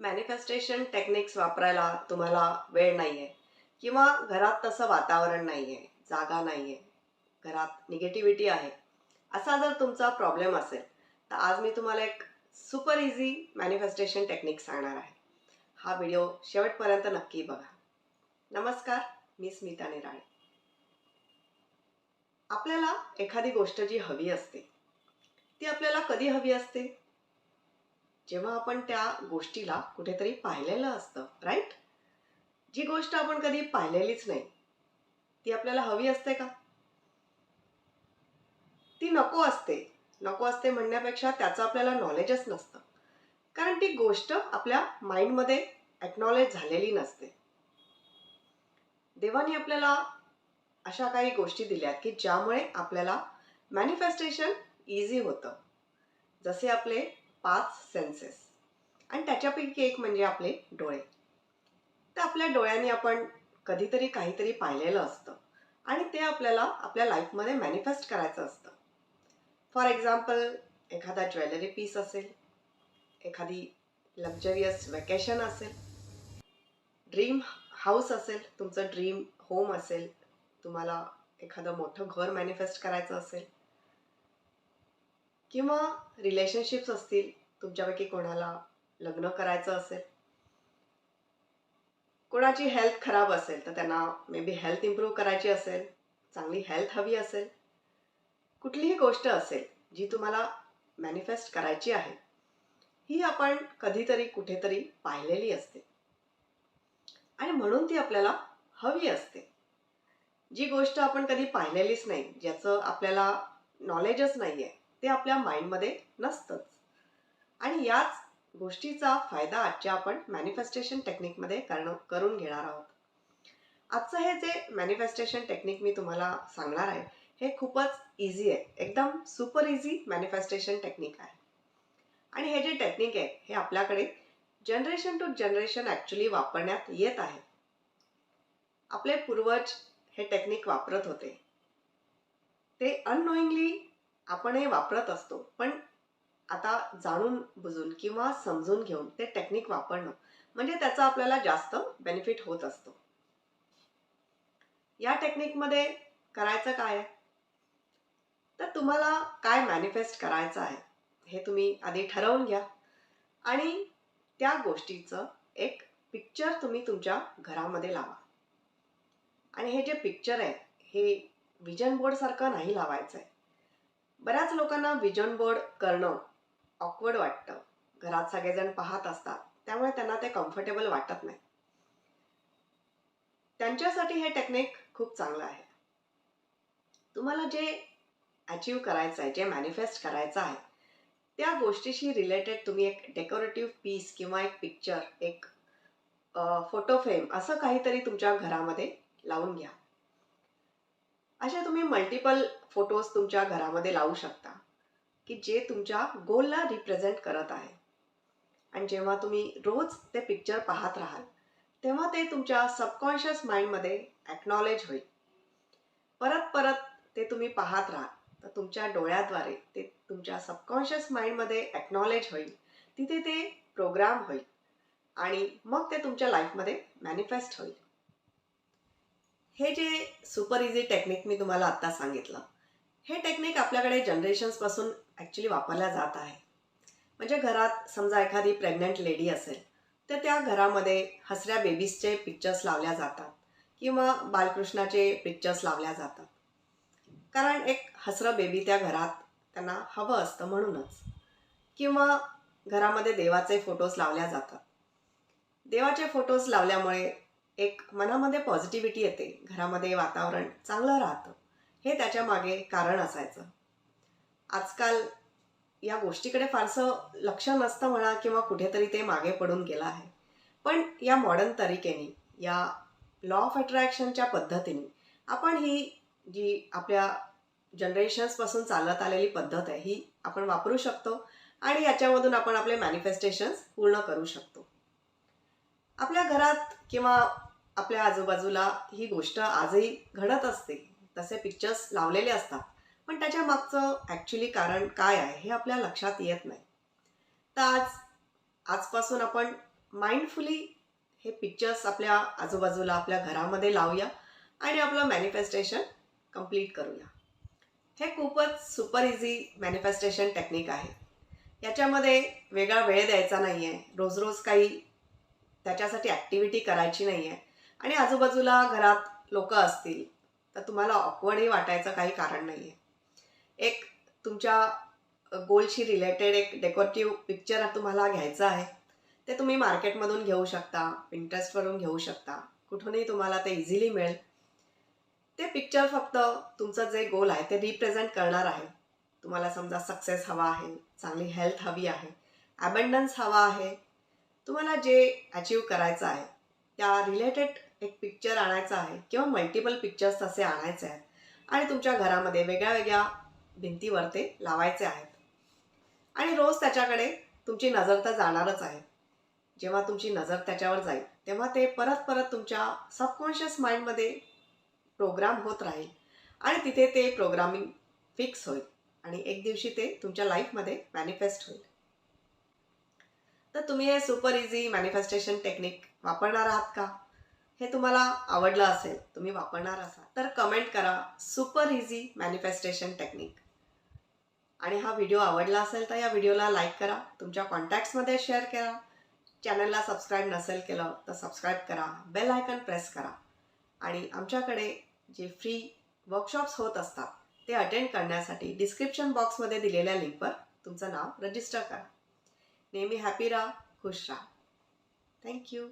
Manifestation techniques वापरायला तुम्हाला वेळ नाही आहे किंवा घरात तसं वातावरण नाही आहे जागा नाही आहे घरात निगेटिव्हिटी आहे. असा जर तुमचा प्रॉब्लेम असेल तर आज मी तुम्हाला एक सुपर इझी मॅनिफेस्टेशन टेक्निक सांगणार आहे. हा व्हिडिओ शेवटपर्यंत नक्की बघा. नमस्कार मी स्मिता निराळे. आपल्याला एखादी गोष्ट जी हवी असते ती आपल्याला कधी हवी असते? जेव्हा आपण त्या गोष्टीला कुठेतरी पाहिलेलं असतं राईट जी गोष्ट आपण कधी पाहिलेलीच नाही ती आपल्याला हवी असते का? ती नको असते. नको असते म्हणण्यापेक्षा त्याचं आपल्याला नॉलेजच नसतं. कारण ती गोष्ट आपल्या माइंडमध्ये ॲक्नॉलेज झालेली नसते. देवाने आपल्याला अशा काही गोष्टी दिल्यात की ज्यामुळे आपल्याला मॅनिफेस्टेशन इझी होतं. जसे आपले पाच सेन्सेस आणि त्याच्यापैकी एक म्हणजे आपले डोळे. तर आपल्या डोळ्यांनी आपण कधीतरी काहीतरी पाहिलेलं असतं. आणि ते आपल्याला आपल्या लाईफमध्ये मॅनिफेस्ट करायचं असतं. फॉर एक्झाम्पल एखादा ज्वेलरी पीस असेल एखादी लक्झरियस वेकेशन असेल ड्रीम हाऊस असेल तुमचं ड्रीम होम असेल तुम्हाला एखादं मोठं घर मॅनिफेस्ट करायचं असेल किंवा रिलेशनशिप्स असतील तुमच्यापैकी कोणाला लग्न करायचं असेल कोणाची हेल्थ खराब असेल तर त्यांना मे बी हेल्थ इम्प्रूव्ह करायची असेल चांगली हेल्थ हवी असेल कुठलीही गोष्ट असेल जी तुम्हाला मॅनिफेस्ट करायची आहे ही आपण कधीतरी कुठेतरी पाहिलेली असते. आणि म्हणून ती आपल्याला हवी असते. जी गोष्ट आपण कधी पाहिलेलीच नाही ज्याचं आपल्याला नॉलेजच नाही आहे ते आपल्या माइंडमध्ये नसतंच. आणि याच गोष्टीचा फायदा आजच्या आपण मॅनिफेस्टेशन टेक्निकमध्ये करणं करून घेणार आहोत. आजचं हे जे मॅनिफेस्टेशन टेक्निक मी तुम्हाला सांगणार आहे हे खूपच इझी आहे. एकदम सुपर इझी मॅनिफेस्टेशन टेक्निक आहे. आणि हे जे टेक्निक आहे हे आपल्याकडे जनरेशन टू जनरेशन ॲक्च्युली वापरण्यात येत आहे. आपले पूर्वज हे टेक्निक वापरत होते. ते अननोईंगली आपण हे वापरत असतो. पण आता जाणून बुजून किंवा समजून घेऊन ते टेक्निक वापरणं म्हणजे त्याचा आपल्याला जास्त बेनिफिट होत असतो. या टेक्निकमध्ये करायचं काय? आहे तर तुम्हाला काय मॅनिफेस्ट करायचं आहे हे तुम्ही आधी ठरवून घ्या. आणि त्या गोष्टीचं एक पिक्चर तुम्ही तुमच्या घरामध्ये लावा. आणि हे जे पिक्चर आहे हे विजन बोर्डसारखं नाही लावायचं आहे बऱ्याच लोकांना विजन बोर्ड करणं ऑकवर्ड वाटतं. घरात सगळेजण पाहत असतात. त्यामुळे त्यांना ते कम्फर्टेबल वाटत नाही. त्यांच्यासाठी हे टेक्निक खूप चांगलं आहे. तुम्हाला जे अचीव करायचं आहे जे मॅनिफेस्ट करायचं आहे त्या गोष्टीशी रिलेटेड तुम्ही एक डेकोरेटिव्ह पीस किंवा एक पिक्चर एक फोटो फ्रेम असं काहीतरी तुमच्या घरामध्ये लावून घ्या. असे तुम्ही मल्टिपल फोटोज तुमच्या घरामध्ये लावू शकता की जे तुमच्या गोलला रिप्रेझेंट करत आहे. आणि जेव्हा तुम्ही रोज ते पिक्चर पाहत राहाल तेव्हा ते तुमच्या सबकॉन्शियस माइंडमध्ये ॲक्नॉलेज होईल. परत परत ते तुम्ही पाहत राहाल तर तुमच्या डोळ्याद्वारे ते तुमच्या सबकॉन्शियस माइंडमध्ये ॲक्नॉलेज होईल तिथे ते प्रोग्राम होईल आणि मग ते तुमच्या लाईफमध्ये मॅनिफेस्ट होईल. हे जे सुपर इझी टेक्निक मी तुम्हाला आत्ता सांगितलं हे टेक्निक आपल्याकडे जनरेशन्सपासून ॲक्च्युली वापरल्या जात आहे. म्हणजे घरात समजा एखादी प्रेग्नंट लेडी असेल तर त्या घरामध्ये हसऱ्या बेबीजचे पिक्चर्स लावल्या जातात किंवा बालकृष्णाचे पिक्चर्स लावल्या जातात. कारण एक हसरं बेबी त्या घरात त्यांना हवं असतं म्हणूनच. किंवा घरामध्ये देवाचे फोटोज लावल्या जातात. देवाचे फोटोज लावल्यामुळे एक मनामध्ये पॉझिटिव्हिटी येते घरामध्ये वातावरण चांगलं राहतं. हे त्याच्यामागे कारण असायचं. आजकाल या गोष्टीकडे फारसं लक्ष नसतं म्हणा किंवा कुठेतरी ते मागे पडून गेलं आहे. पण या मॉडर्न तरीकेने या लॉ ऑफ अट्रॅक्शनच्या पद्धतीने आपण ही जी आपल्या जनरेशन्सपासून चालत आलेली पद्धत आहे ही आपण वापरू शकतो आणि याच्यामधून आपण आपले मॅनिफेस्टेशन्स पूर्ण करू शकतो. आपल्या घरात किंवा आपल्या आजूबाजूला ही गोष्ट आजही घडत असते. तसे पिक्चर्स लावलेले असतात. पण त्याच्या मागचं ॲक्च्युली कारण काय आहे हे आपल्या लक्षात येत नाही. तर आज आजपासून आपण माइंडफुली हे पिक्चर्स आपल्या आजूबाजूला आपल्या घरामध्ये लावूया आणि आपलं मॅनिफेस्टेशन कंप्लीट करूया. हे खूपच सुपर इझी मॅनिफेस्टेशन टेक्निक आहे. याच्यामध्ये वेगळा वेळ द्यायचा नाही आहे रोज रोज काही त्याच्यासाठी ॲक्टिव्हिटी करायची नाही आहे आणि आजूबाजूला घरात लोक असतील तर तुम्हाला ऑकवर्डही वाटायचं काही कारण नाही आहे एक तुमच्या गोलशी रिलेटेड एक डेकोरेटिव्ह पिक्चर तुम्हाला घ्यायचं आहे ते तुम्ही मार्केटमधून घेऊ शकता इंटरेस्टवरून घेऊ शकता कुठूनही तुम्हाला ते इझिली मिळेल. ते पिक्चर फक्त तुमचं जे गोल आहे ते रिप्रेझेंट करणार आहे. तुम्हाला समजा सक्सेस हवा आहे चांगली हेल्थ हवी आहे ॲबंडन्स हवा आहे तुम्हाला जे अचीव करायचं आहे त्या रिलेटेड एक पिक्चर आणायचं आहे किंवा मल्टिपल पिक्चर्स तसे आणायचे आहेत. आणि तुमच्या घरामध्ये वेगळ्या वेगळ्या भिंतीवर ते लावायचे आहेत. आणि रोज त्याच्याकडे तुमची नजर तर जाणारच आहे. जेव्हा तुमची नजर त्याच्यावर जाईल तेव्हा ते परत परत तुमच्या सबकॉन्शियस माइंडमध्ये प्रोग्राम होत राहील. आणि तिथे ते प्रोग्रामिंग फिक्स होईल. आणि एक दिवशी ते तुमच्या लाईफमध्ये मॅनिफेस्ट होईल. तर तुम्ही हे सुपर इझी मॅनिफेस्टेशन टेक्निक वापरणार आहात का? हे तुम्हाला आवडलं असेल तुम्ही वापरणार असाल तर कमेंट करा. सुपर इझी मॅनिफेस्टेशन टेक्निक आणि हा व्हिडिओ आवडला असेल तर या व्हिडिओला लाईक करा. तुमच्या कॉन्टॅक्ट्समध्ये शेअर करा. चॅनलला सबस्क्राईब नसेल केलं तर सबस्क्राईब करा. बेल आयकन प्रेस करा. आणि आमच्याकडे जे फ्री वर्कशॉप्स होत असतात ते अटेंड करण्यासाठी डिस्क्रिप्शन बॉक्समध्ये दिलेल्या लिंकवर तुमचं नाव रजिस्टर करा. नेहमी हॅपी राहा खुश राहा. थँक्यू